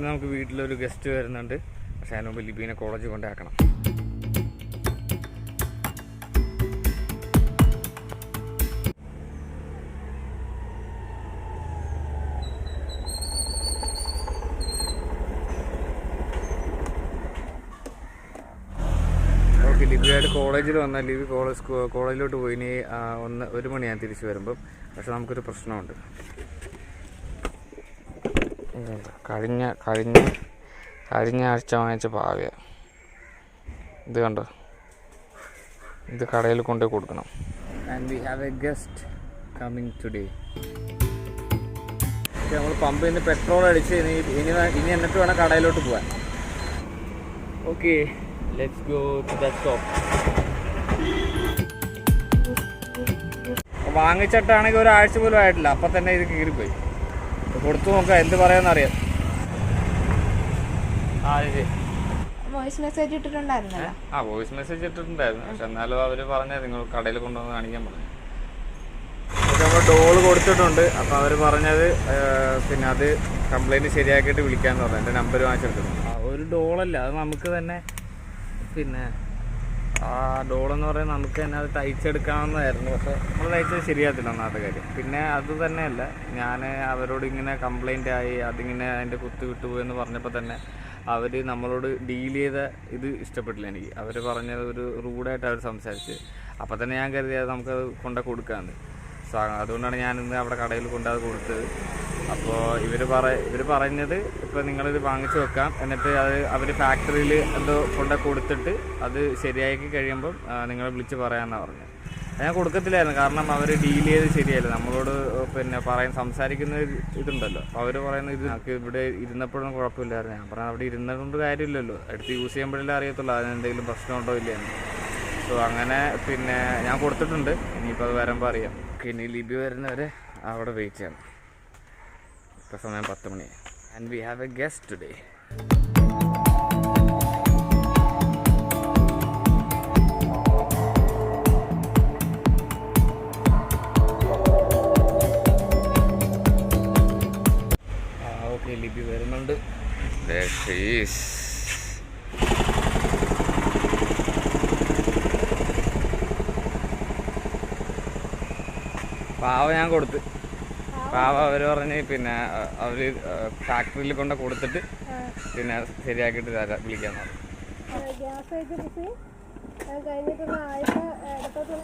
ഇന്ന് നമുക്ക് വീട്ടിലൊരു ഗസ്റ്റ് വരുന്നുണ്ട്. പക്ഷെ അതിന് മുമ്പ് ലിബീനെ കോളേജിൽ കൊണ്ടാക്കണം. ലിബിയായിട്ട് കോളേജിൽ വന്നാൽ ലിബി കോളേജ് കോളേജിലോട്ട് പോയി ഇനി ഒന്ന് ഒരു മണിയാണ് തിരിച്ചു വരുമ്പം. പക്ഷെ നമുക്കൊരു പ്രശ്നമുണ്ട്. കഴിഞ്ഞ കഴിഞ്ഞ കഴിഞ്ഞ ആഴ്ച വാങ്ങിച്ച പാവ്യ. ഇത് കണ്ടോ? ഇത് കടയിൽ കൊണ്ടുപോയി കൊടുക്കണം. നമ്മൾ പമ്പിൽ നിന്ന് പെട്രോൾ അടിച്ച് ഇനി ഇനി ഇനി എന്നിട്ട് വേണം കടയിലോട്ട് പോകാൻ okay let's go to the stop വാങ്ങിച്ചിട്ടാണെങ്കിൽ ഒരാഴ്ച പോലും ആയിട്ടില്ല. അപ്പം തന്നെ ഇത് കീറിപ്പോയി. കൊടുത്തു നോക്കാം എന്ത് പറയാന്നറിയാം ആ ശരി വോയിസ് മെസ്സേജ് ഇട്ടിട്ടുണ്ടായിരുന്നല്ലോ? ആ വോയിസ് മെസ്സേജ് ഇട്ടിട്ടുണ്ടായിരുന്നു. പക്ഷെ എന്നാലും അവർ പറഞ്ഞത് നിങ്ങൾ കടയിൽ കൊണ്ടുവന്ന് കാണിക്കാൻ പറഞ്ഞു. നമ്മൾ ഡോൾ കൊടുത്തിട്ടുണ്ട്. അപ്പോൾ അവർ പറഞ്ഞത് പിന്നെ അത് കംപ്ലൈന്റ് ശരിയാക്കിയിട്ട് വിളിക്കാന്ന് പറഞ്ഞു. എന്റെ നമ്പർ വാങ്ങിച്ചെടുത്തിട്ടുണ്ട്. ഒരു ഡോളല്ല അത് നമുക്ക് തന്നെ പിന്നെ ആ ഡോളെന്ന് പറയുന്നത് നമുക്ക് തന്നെ അത് തയ്ച്ചെടുക്കാവുന്നതായിരുന്നു പക്ഷെ നമ്മൾ തയ്ച്ചത് ശരിയാകത്തില്ല ഒന്നാമത്തെ കാര്യം. പിന്നെ അത് തന്നെയല്ല ഞാൻ അവരോട് ഇങ്ങനെ കംപ്ലൈന്റ് ആയി അതിങ്ങനെ അതിന്റെ കുത്ത് വിട്ടുപോയി എന്ന് പറഞ്ഞപ്പോൾ തന്നെ അവർ നമ്മളോട് ഡീൽ ചെയ്ത ഇത് ഇഷ്ടപ്പെട്ടില്ല എനിക്ക്. അവർ പറഞ്ഞത് ഒരു റൂഡായിട്ട് അവർ സംസാരിച്ച്. അപ്പോൾ തന്നെ ഞാൻ കരുതി അത് നമുക്കത് കൊണ്ടു കൊടുക്കാമെന്ന് സോ അതുകൊണ്ടാണ് ഞാനിന്ന് അവിടെ കടയിൽ കൊണ്ടത് കൊടുത്തത്. അപ്പോൾ ഇവർ പറ ഇവർ പറഞ്ഞത് ഇപ്പോൾ നിങ്ങളിത് വാങ്ങിച്ചു വെക്കാം. എന്നിട്ട് അത് അവർ ഫാക്ടറിയിൽ എന്തോ കൊണ്ട് കൊടുത്തിട്ട് അത് ശരിയാക്കി കഴിയുമ്പം നിങ്ങളെ വിളിച്ച് പറയാമെന്നാണ് പറഞ്ഞത്. ഞാൻ കൊടുക്കത്തില്ലായിരുന്നു. കാരണം അവർ ഡീൽ ചെയ്ത് ശരിയല്ല നമ്മളോട് പിന്നെ പറയാൻ സംസാരിക്കുന്ന ഇതുണ്ടല്ലോ. അപ്പോൾ അവർ പറയുന്ന ഇത് നമുക്ക് ഇവിടെ ഇരുന്നപ്പോഴൊന്നും കുഴപ്പമില്ലായിരുന്നു. ഞാൻ പറഞ്ഞത് അവിടെ ഇരുന്നതുകൊണ്ട് കാര്യമില്ലല്ലോ. എടുത്ത് യൂസ് ചെയ്യുമ്പോഴല്ലേ അറിയത്തുള്ളൂ. അതിനെന്തെങ്കിലും പ്രശ്നമുണ്ടോ ഇല്ലയെന്ന്. സോ അങ്ങനെ പിന്നെ ഞാൻ കൊടുത്തിട്ടുണ്ട്. ഇനിയിപ്പോൾ അത് വരുമ്പോൾ അറിയാം. ഇനി ലിബി വരുന്നവരെ അവിടെ വെയിറ്റ് ചെയ്യണം. ഇപ്പോൾ സമയം പത്ത് മണി. And we have a guest today okay വരുന്നുണ്ട്. പാവ ഞാൻ കൊടുത്ത്. പാവ അവർ പറഞ്ഞ് പിന്നെ അവർ ഫാക്ടറിയിൽ കൊണ്ട് കൊടുത്തിട്ട് പിന്നെ ശരിയാക്കിയിട്ട് തരാം വിളിക്കാൻ പറഞ്ഞു ഗ്യാസ് ഏജൻസി കഴിഞ്ഞിട്ടുള്ള ആഴ്ച ഇടത്തോട്ടുള്ള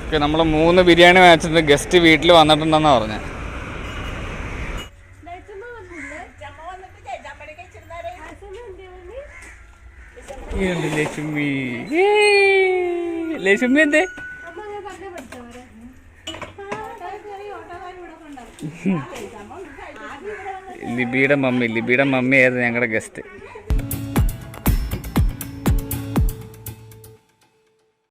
ഓക്കെ നമ്മൾ മൂന്ന് ബിരിയാണി വാങ്ങിച്ചിട്ട് ഗസ്റ്റ് വീട്ടിൽ വന്നിട്ടുണ്ടെന്നാണ് പറഞ്ഞത് ഉണ്ട് ലക്ഷ്മി. ലക്ഷ്മി എന്തേ? തന്നെ പഠിച്ചവരെ. ലിബിയുടെ മമ്മി. ആയിരുന്നു ഞങ്ങളുടെ ഗസ്റ്റ്